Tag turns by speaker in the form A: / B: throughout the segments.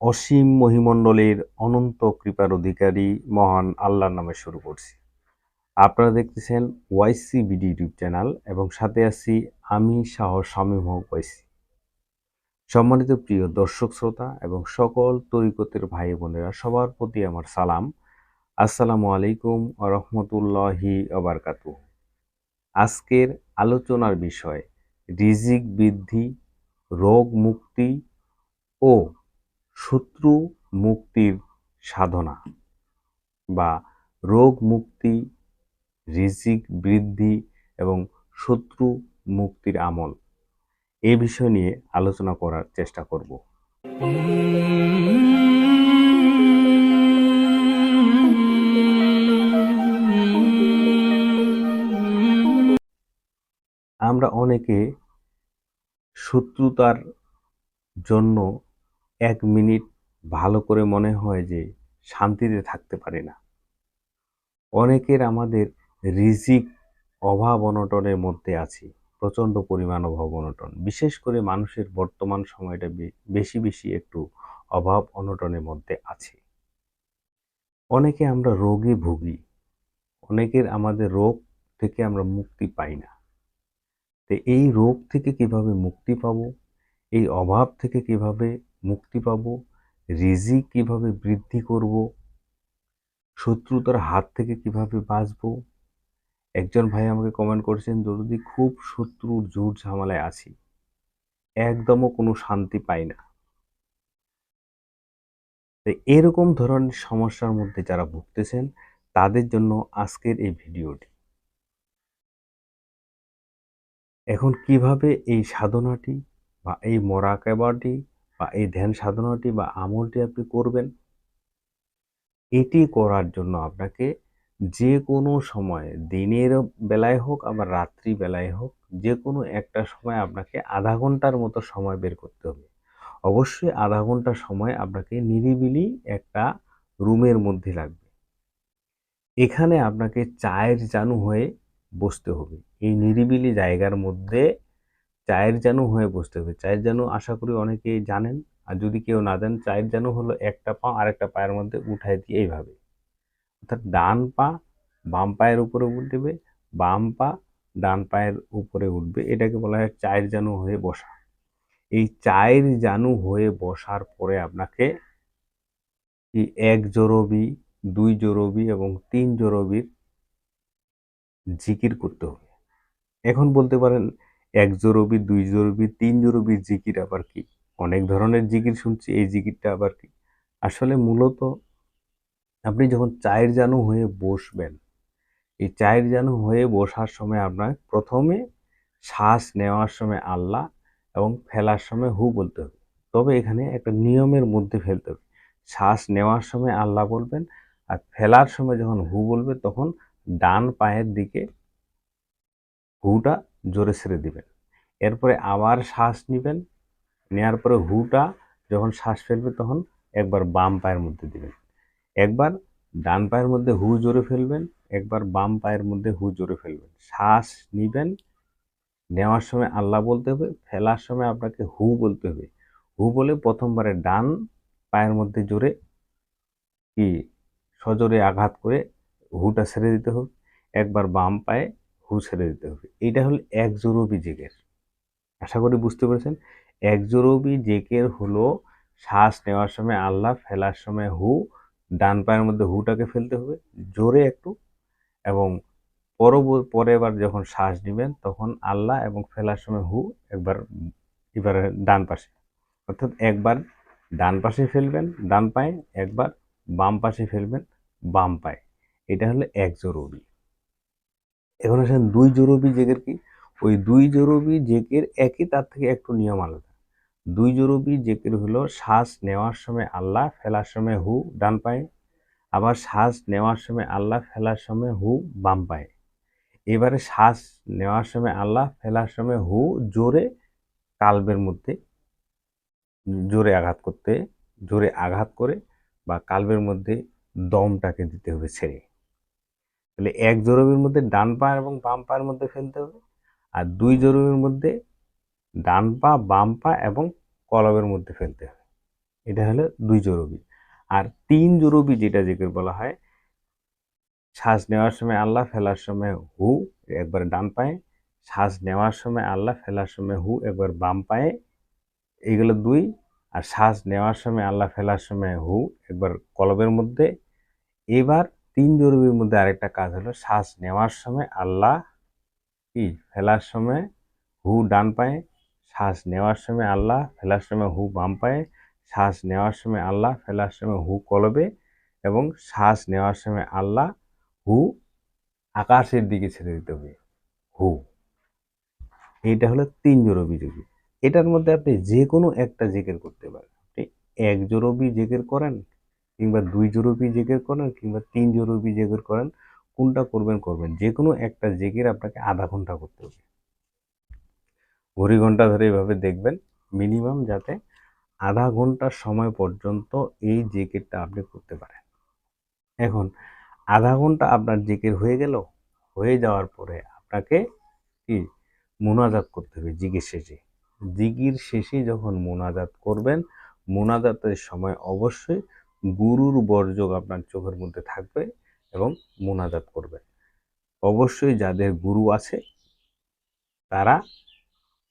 A: অসীম মহিমণ্ডলের অনন্ত কৃপার অধিকারী মহান আল্লাহর নামে শুরু করছি। আপনারা দেখতেছেন ওয়াইসি বিডি ইউটিউব চ্যানেল এবং সাথে আছি আমি শাহ শামীম হক ওয়াইসি সম্মানিত প্রিয় দর্শক শ্রোতা এবং সকল তরিকতের ভাই বোনেরা, সবার প্রতি আমার সালাম। আসসালামু আলাইকুম রহমতুল্লাহি আবরকাতু আজকের আলোচনার বিষয়, রিজিক বৃদ্ধি, রোগ মুক্তি ও শত্রু মুক্তির সাধনা বা রোগ মুক্তি, রিজিক বৃদ্ধি এবং শত্রু মুক্তির আমল। এ বিষয় নিয়ে আলোচনা করার চেষ্টা করব। আমরা অনেকে শত্রুতার জন্য এক মিনিট ভালো করে মনে হয় যে শান্তিতে থাকতে পারি না। অনেকের আমাদের রিজিক অভাব অনটনের মধ্যে আছি, প্রচণ্ড পরিমাণ অভাব অনটন। বিশেষ করে মানুষের বর্তমান সময়টা বেশি বেশি একটু অভাব অনটনের মধ্যে আছে। অনেকে আমরা রোগে ভুগি, অনেকের আমাদের রোগ থেকে আমরা মুক্তি পাই না। তো এই রোগ থেকে কীভাবে মুক্তি পাবো, এই অভাব থেকে কীভাবে মুক্তি পাব, রিজিক কীভাবে বৃদ্ধি করব শত্রুতার হাত থেকে কীভাবে বাঁচবো? একজন ভাই আমাকে কমেন্ট করেছেন যদি খুব শত্রুর জোর ঝামেলায় আছি। একদমও কোনো শান্তি পাই না। এরকম ধরনের সমস্যার মধ্যে যারা ভুগতেছেন, তাদের জন্য আজকের এই ভিডিওটি। এখন কীভাবে এই সাধনাটি বা এই মোরাকাবাটি বা এই ধ্যান সাধনাটি বা আমলটি আপনি করবেন, এটি করার জন্য আপনাকে যে কোনো সময়, দিনের বেলায় হোক আবার রাত্রি বেলায় হোক যে কোনো একটা সময় আপনাকে আধা ঘণ্টার মতো সময় বের করতে হবে। অবশ্যই আধা ঘণ্টা সময় আপনাকে নিরিবিলি একটা রুমের মধ্যে লাগবে। এখানে আপনাকে চায়ের জানু হয়ে বসতে হবে। এই নিরিবিলি জায়গার মধ্যে চায়ের জানু হয়ে বসতে হবে। চায়ের জানু আশা করি অনেকেই জানেন। আর যদি কেউ না জানেন, চায়ের জানু হলো একটা পা আরেকটা পায়ের মধ্যে উঠায় দিয়ে এইভাবে। অর্থাৎ ডান পা বাম পায়ের উপরে উঠবে, বাম পা ডান পায়ের উপরে উঠবে। এটাকে বলা হয় চায়ের জানু হয়ে বসা। এই চায়ের জানু হয়ে বসার পরে আপনাকে এক জোরবি, দুই জোরবি এবং তিন জোরবির জিকির করতে হবে। এখন বলতে পারেন এক জোরবি দুই জোরবি তিন জোরবি জিকির আবার কি? অনেক ধরনের জিকির শুনছি, এই জিকিরটা আবার কি? আসলে মূলত আপনি যখন চায়ের জানু হয়ে বসবেন, এই চায়ের জানু হয়ে বসার সময় আপনার প্রথমে শ্বাস নেওয়ার সময় আল্লাহ এবং ফেলার সময় হু বলতে হবে। তবে এখানে একটা নিয়মের মধ্যে ফেলতে হবে। শ্বাস নেওয়ার সময় আল্লাহ বলবেন আর ফেলার সময় যখন হু বলবে, তখন ডান পায়ের দিকে হুটা জোরে ছেড়ে দিবেন। এরপরে আবার শ্বাস নেবেন নেওয়ার পরে হুটা যখন শ্বাস ফেলবে তখন একবার বাম পায়ের মধ্যে দিবেন। একবার ডান পায়ের মধ্যে হু জোরে ফেলবেন, একবার বাম পায়ের মধ্যে হু জোরে ফেলবেন। শ্বাস নেবেন, নেওয়ার সময় আল্লাহ বলতে হবে, ফেলার সময় আপনাকে হু বলতে হবে। হু বলে প্রথমবারে ডান পায়ের মধ্যে জোরে কি সজোরে আঘাত করে হুটা ছেড়ে দিতে হবে। একবার বাম পায়ে হু ছেড়ে দিতে হবে। এটা হলো এক জোরবি জেকের। আশা করি বুঝতে পেরেছেন? এক জোরবি জেকের হলো শ্বাস নেওয়ার সময় আল্লাহ, ফেলার সময় হু, ডান পায়ের মধ্যে হুটাকে ফেলতে হবে, জোরে একটু এবং পরবর্তী পরে এবার যখন শ্বাস নেবেন তখন আল্লাহ এবং ফেলার সময় হু একবার এবারে ডান পাশে। অর্থাৎ একবার ডান পাশে ফেলবেন ডান পায়ে, একবার বাম পাশে ফেলবেন বাম পায়ে। এটা হলো এক জরুরি এখন আসেন দুই জরুরি জেগের কি? ওই দুই জরুরি জেকের একই, তার থেকে একটু নিয়ম আলাদা। দুই জরুরি জেকের হলো শ্বাস নেওয়ার সময় আল্লাহ, ফেলার সময় হু, ডান পায়ে। আবার শ্বাস নেওয়ার সময় আল্লাহ, ফেলার সময় হু, বাম পায়ে। এবারে শ্বাস নেওয়ার সময় আল্লাহ, ফেলার সময় হু, জোরে কালবের মধ্যে, জোরে আঘাত করতে, জোরে আঘাত করে বা কালবের মধ্যে দমটাকে দিতে হবে ছেড়ে। তাহলে এক জরুরির মধ্যে ডান পা এবং বাম পায়ের মধ্যে ফেলতে হবে। আর দুই জরুরির মধ্যে ডান পা, বাম পা এবং কলবের মধ্যে ফেলতে হবে। এটা হলো দুই জরুরি। আর তিন জরুরি যেটা জিকির বলা হয়, শ্বাস নেওয়ার সময় আল্লাহ, ফেলার সময় হু, একবার ডান পায়ে। শ্বাস নেওয়ার সময় আল্লাহ, ফেলার সময় হু, একবার বাম পায়ে। এইগুলো দুই। আর শ্বাস নেওয়ার সময় আল্লাহ, ফেলার সময় হু, একবার কলবের মধ্যে। এবার তিন জরুরির মধ্যে আরেকটা কাজ হলো শ্বাস নেওয়ার সময় আল্লাহ কি? ফেলার সময় হু ডান পায়ে, শ্বাস নেওয়ার সময় আল্লাহ, ফেলার সময় হু বাম পায়ে, শ্বাস নেওয়ার সময় আল্লাহ, ফেলার সময় হু কলবে এবং শ্বাস নেওয়ার সময় আল্লাহ হু আকাশের দিকে ছেড়ে দিতে হবে। হু। এইটা হলো তিন জোরবি যোগী এটার মধ্যে আপনি যে কোনো একটা জেকের করতে পারেন। আপনি এক জোরবি জেকের করেন কিংবা দুই জোরবি জেকের করেন কিংবা তিন জোরবি জেকের করেন, কোনটা করবেন করবেন। যে কোনো একটা জেকের আপনাকে আধা ঘণ্টা করতে হবে। ঘড়ি ঘণ্টা ধরে এভাবে দেখবেন মিনিমাম যাতে আধা ঘণ্টার সময় পর্যন্ত এই জেকেটটা আপনি করতে পারেন। এখন, আধা ঘণ্টা আপনার জেকের হয়ে গেল, হয়ে যাওয়ার পরে আপনাকে কি? মোনাজাত করতে হবে জিগির শেষে। জিগির শেষে যখন মোনাজাত করবেন, মোনাজাতের সময় অবশ্যই গুরুর বর্জক আপনার চোখের মধ্যে থাকবে এবং মোনাজাত করবে। অবশ্যই যাদের গুরু আছে, তারা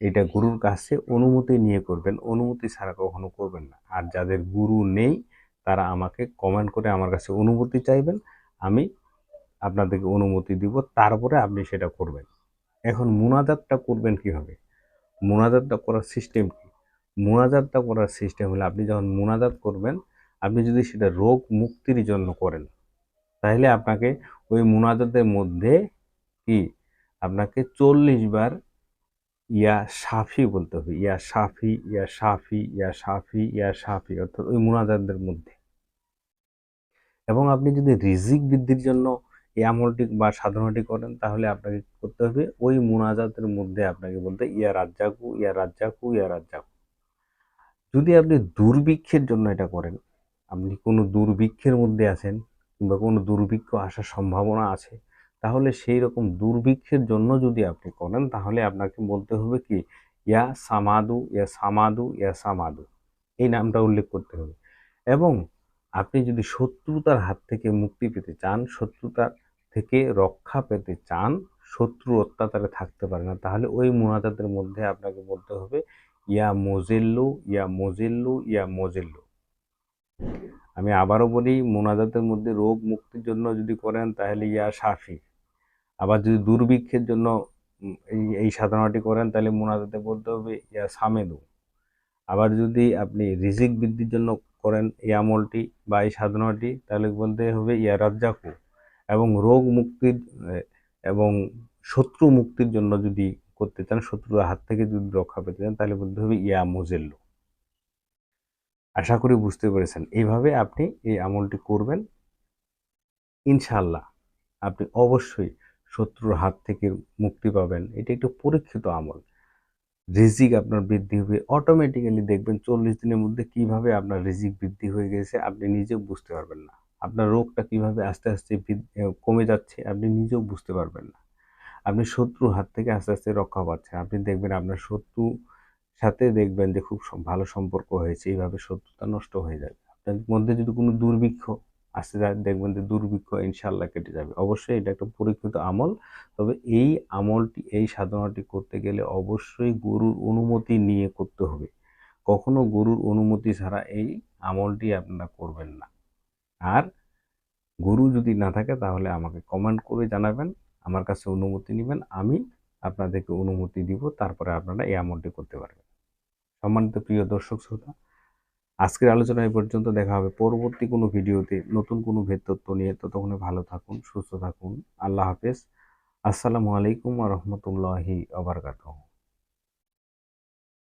A: এটা গুরুর কাছে অনুমতি নিয়ে করবেন। অনুমতি ছাড়া কখনো করবেন না। আর যাদের গুরু নেই, তারা আমাকে কমেন্ট করে আমার কাছে অনুমতি চাইবেন। আমি আপনাদেরকে অনুমতি দিব, তারপরে আপনি সেটা করবেন। এখন মুনাজাতটা করবেন কীভাবে? মুনাজাতটা করার সিস্টেম কি? মুনাজাতটা করার সিস্টেম হলে আপনি যখন মুনাজাত করবেন আপনি যদি সেটা রোগ মুক্তির জন্য করেন, তাহলে আপনাকে ওই মুনাজাতের মধ্যে কি? আপনাকে চল্লিশ বার ইয়া সাফি বলতে হবে। ইয়া সাফি ইয়া সাফি ইয়া সাফি ইয়া সাফি অর্থাৎ ওই মুনাজাতদের মধ্যে। এবং আপনি যদি রিজিক বৃদ্ধির জন্য এই আমলটি বা সাধনাটি করেন, তাহলে আপনাকে করতে হবে? ওই মুনাজাতের মধ্যে আপনাকে বলতে ইয়া রাজ্জাকু ইয়া রাজ্জাকু ইয়া রাজ্জাকু। যদি আপনি দুর্ভিক্ষের জন্য এটা করেন আপনি কোনো দুর্ভিক্ষের মধ্যে আছেন কিংবা কোনো দুর্ভিক্ষ আসার সম্ভাবনা আছে, তাহলে সেই রকম দুর্ভিক্ষের জন্য যদি আপনি করেন, তাহলে আপনাকে বলতে হবে কি, ইয়া সামাদু ইয়া সামাদু ইয়া সামাদু। এই নামটা উল্লেখ করতে হবে। এবং আপনি যদি শত্রুতার হাত থেকে মুক্তি পেতে চান শত্রুতার থেকে রক্ষা পেতে চান, শত্রু অত্যাচারে থাকতে পারে না, তাহলে ওই মোনাজাতের মধ্যে আপনাকে বলতে হবে, ইয়া মোজেল্লু ইয়া মোজেল্লু ইয়া মোজেল্লু। আমি আবারও বলি, মোনাজাতের মধ্যে রোগ মুক্তির জন্য যদি করেন, তাহলে ইয়া সাফি আবার যদি দুর্ভিক্ষের জন্য এই এই সাধনাটি করেন, তাহলে মোনাজাতে বলতে হবে ইয়া সামেদু। আবার যদি আপনি রিজিক বৃদ্ধির জন্য করেন এই আমলটি বা এই সাধনাটি, তাহলে বলতে হবে ইয়া রাজ্জাকু। এবং রোগ মুক্তির এবং শত্রু মুক্তির জন্য যদি করতে চান, শত্রুর হাত থেকে যদি রক্ষা পেতে চান, তাহলে বলতে হবে ইয়া মোজেল্লো। আশা করি বুঝতে পেরেছেন। এইভাবে আপনি এই আমলটি করবেন ইনশাল্লাহ আপনি অবশ্যই শত্রুর হাত থেকে মুক্তি পাবেন। এটা একটু পরীক্ষিত আমল। রিজিক আপনার বৃদ্ধি হবে অটোমেটিক্যালি দেখবেন চল্লিশ দিনের মধ্যে কীভাবে আপনার রিজিক বৃদ্ধি হয়ে গেছে, আপনি নিজেও বুঝতে পারবেন না। আপনার রোগটা কীভাবে আস্তে আস্তে কমে যাচ্ছে, আপনি নিজেও বুঝতে পারবেন না। আপনি শত্রুর হাত থেকে আস্তে আস্তে রক্ষা পাচ্ছেন। আপনি দেখবেন আপনার শত্রু সাথে দেখবেন যে খুব ভালো সম্পর্ক হয়েছে, এইভাবে শত্রুতা নষ্ট হয়ে যাবে। আপনার মধ্যে যদি কোনো দুর্ভিক্ষ আসতে দেখবেন যে দুর্ভিক্ষ ইনশাল্লাহ কেটে যাবে। অবশ্যই এটা একটা পরীক্ষিত আমল, তবে এই আমলটি, এই সাধনাটি করতে গেলে অবশ্যই গরুর অনুমতি নিয়ে করতে হবে। কখনো গরুর অনুমতি ছাড়া এই আমলটি আপনারা করবেন না। আর গরু যদি না থাকে, তাহলে আমাকে কমেন্ট করে জানাবেন, আমার কাছে অনুমতি নেবেন, আমি আপনাদেরকে অনুমতি দিব, তারপরে আপনারা এই আমলটি করতে পারবেন। সম্মানিত প্রিয় দর্শক শ্রোতা, আজকের আলোচনা এই পর্যন্ত। দেখা হবে পরবর্তী কোনো ভিডিওতে। নতুন কোনো ভেদ তথ্য নিয়ে ততক্ষণে ভালো থাকুন, সুস্থ থাকুন। আল্লাহ হাফেজ। আসসালামু আলাইকুম রহমতুল্লাহি আবরকাতহ